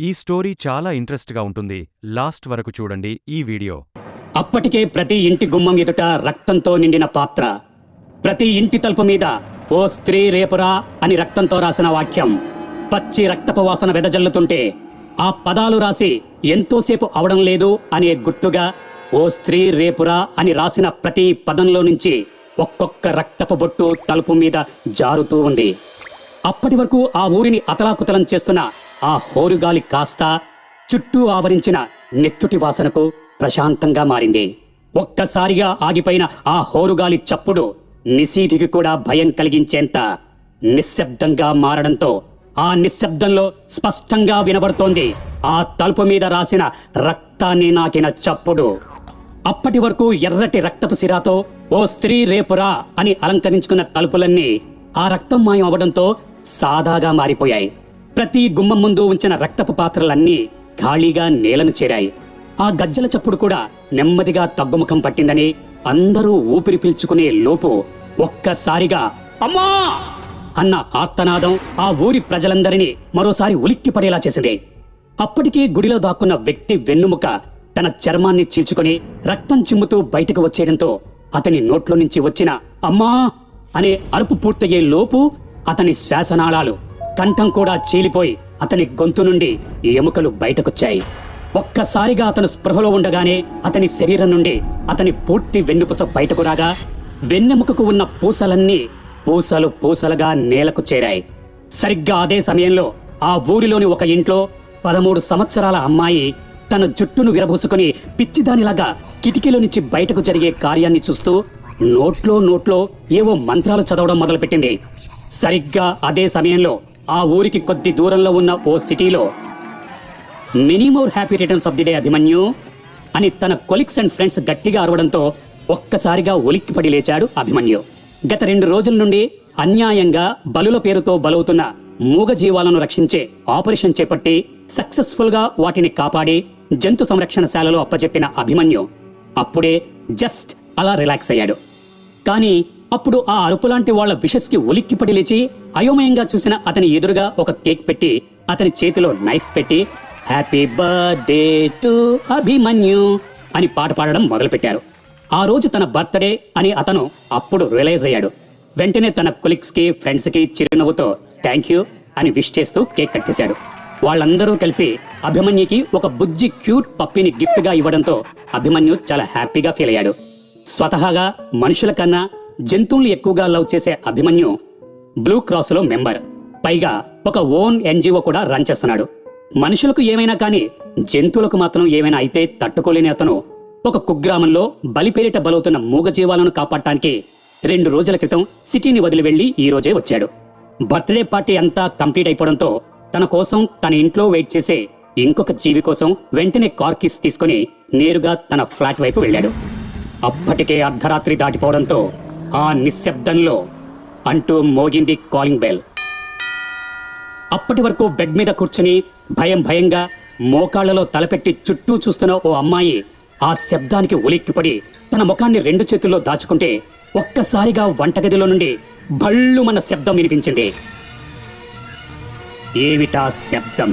ఈ స్టోరీ చాలా ఇంట్రెస్ట్గా ఉంటుంది. లాస్ట్ వరకు చూడండి ఈ వీడియో. అప్పటికే ప్రతి ఇంటి గుమ్మం ఎదుట రక్తంతో నిండిన పాత్ర. ప్రతి ఇంటి తలుపు మీద ఓ స్త్రీ రేపురా అని రక్తంతో రాసిన వాక్యం. పచ్చి రక్తపు వాసన వెదజల్లుతుంటే ఆ పదాలు రాసి ఎంతోసేపు అవడం లేదు అనే గుర్తుగా ఓ స్త్రీ రేపురా అని రాసిన ప్రతి పదంలో నుంచి ఒక్కొక్క రక్తపు బొట్టు తలుపు మీద జారుతూ ఉంది. అప్పటి వరకు ఆ ఊరిని అతలాకుతలం చేస్తున్న ఆ హోరుగాలి కాస్త చుట్టూ ఆవరించిన నెత్తుటి వాసనకు ప్రశాంతంగా మారింది. ఒక్కసారిగా ఆగిపోయిన ఆ హోరుగాలి చప్పుడు నిశీధికి కూడా భయం కలిగించేంత నిశ్శబ్దంగా మారడంతో ఆ నిశ్శబ్దంలో స్పష్టంగా వినబడుతోంది ఆ తలుపు మీద రాసిన రక్తాన్ని నాకిన చప్పుడు. అప్పటి వరకు ఎర్రటి రక్తపు సిరాతో ఓ స్త్రీ రేపురా అని అలంకరించుకున్న తలుపులన్నీ ఆ రక్తం మాయం అవడంతో సాదాగా మారిపోయాయి. ప్రతి గుమ్మం ముందు ఉంచిన రక్తపు పాత్రలన్నీ ఖాళీగా నేలను చేరాయి. ఆ గజ్జల చప్పుడు కూడా నెమ్మదిగా తగ్గుముఖం పట్టిందని అందరూ ఊపిరి పీల్చుకునే లోపు ఒక్కసారిగా అమ్మా! అన్న ఆర్తనాదం ఆ ఊరి ప్రజలందరినీ మరోసారి ఉలిక్కి పడేలా చేసింది. అప్పటికే గుడిలో దాక్కున్న వ్యక్తి వెన్నుముక తన చర్మాన్ని చీల్చుకుని రక్తం చిమ్ముతూ బయటకు వచ్చేయడంతో అతని నోట్లో నుంచి వచ్చిన అమ్మా! అనే అరుపు పూర్తయ్యే లోపు అతని శ్వాసనాళాలు కంఠం కూడా చీలిపోయి అతని గొంతు నుండి ఎముకలు బయటకొచ్చాయి. ఒక్కసారిగా అతను స్పృహలో ఉండగానే అతని శరీరం నుండి అతని పూర్తి వెన్నుపూస బయటకు రాగా వెన్నెముకకు ఉన్న పూసలన్నీ పూసలు పూసలుగా నేలకు చేరాయి. సరిగ్గా అదే సమయంలో ఆ ఊరిలోని ఒక ఇంట్లో పదమూడు సంవత్సరాల అమ్మాయి తన జుట్టును విరబూసుకుని పిచ్చిదానిలాగా కిటికీలో నుంచి బయటకు జరిగే కార్యాన్ని చూస్తూ నోట్లో నోట్లో ఏవో మంత్రాలు చదవడం మొదలుపెట్టింది. సరిగ్గా అదే సమయంలో ఆ ఊరికి కొద్ది దూరంలో ఉన్న ఓ సిటీలో many more happy returns of the day Abhimanyu అని తన కొలిక్స్ అండ్ ఫ్రెండ్స్ గట్టిగా అరవడంతో ఒక్కసారిగా ఉలిక్కిపడి లేచాడు అభిమన్యు. గత రెండు రోజుల నుండి అన్యాయంగా బలుల పేరుతో బలవుతున్న మూగ జీవాలను రక్షించే ఆపరేషన్ చేపట్టి సక్సెస్ఫుల్గా వాటిని కాపాడి జంతు సంరక్షణశాలలో అప్పచెప్పిన అభిమన్యు అప్పుడే జస్ట్ అలా రిలాక్స్ అయ్యాడు. కానీ అప్పుడు ఆ అరుపు లాంటి వాళ్ళ విషస్కి ఉలిక్కిపడి లేచి అయోమయంగా చూసిన అతని ఎదురుగా ఒక కేక్ పెట్టి అతని చేతిలో నైఫ్ పెట్టి హ్యాపీ బర్త్డే టు అభిమన్యు అని పాట పాడడం మొదలుపెట్టారు. ఆ రోజు తన బర్త్డే అని అతను అప్పుడు రియలైజ్ అయ్యాడు. వెంటనే తన కొలిక్స్కి ఫ్రెండ్స్కి చిరునవ్వుతో థ్యాంక్ యూ అని విష్ చేస్తూ కేక్ కట్ చేశాడు. వాళ్ళందరూ కలిసి అభిమన్యుకి ఒక బుజ్జి క్యూట్ పప్పిని గిఫ్ట్గా ఇవ్వడంతో అభిమన్యు చాలా హ్యాపీగా ఫీల్ అయ్యాడు. స్వతహాగా మనుషుల కన్నా జంతువుల్ని ఎక్కువగా లవ్ చేసే అభిమన్యు బ్లూ క్రాస్లో మెంబర్. పైగా ఒక ఓన్ ఎన్జిఓ కూడా రన్ చేస్తున్నాడు. మనుషులకు ఏమైనా కానీ జంతువులకు మాత్రం ఏమైనా అయితే తట్టుకోలేని అతను ఒక కుగ్రామంలో బలిపేరిట బలవుతున్న మూగజీవాలను కాపాడటానికి రెండు రోజుల క్రితం సిటీని వదిలి వెళ్ళి ఈ రోజే వచ్చాడు. బర్త్డే పార్టీ అంతా కంప్లీట్ అయిపోవడంతో తన కోసం తన ఇంట్లో వెయిట్ చేసే ఇంకొక జీవి కోసం వెంటనే కార్ కిస్ తీసుకుని నేరుగా తన ఫ్లాట్ వైపు వెళ్ళాడు. అప్పటికే అర్ధరాత్రి దాటిపోవడంతో ఆ నిశ్శబ్దంలో అంటూ మోగింది కాలింగ్ బెల్. అప్పటి వరకు బెడ్ మీద కూర్చుని భయం భయంగా మోకాళ్ళలో తలపెట్టి చుట్టూ చూస్తున్న ఓ అమ్మాయి ఆ శబ్దానికి ఉలిక్కిపడి తన ముఖాన్ని రెండు చేతుల్లో దాచుకుంటే ఒక్కసారిగా వంటగదిలో నుండి భళ్ళు మన శబ్దం వినిపించింది. ఏమిటా శబ్దం?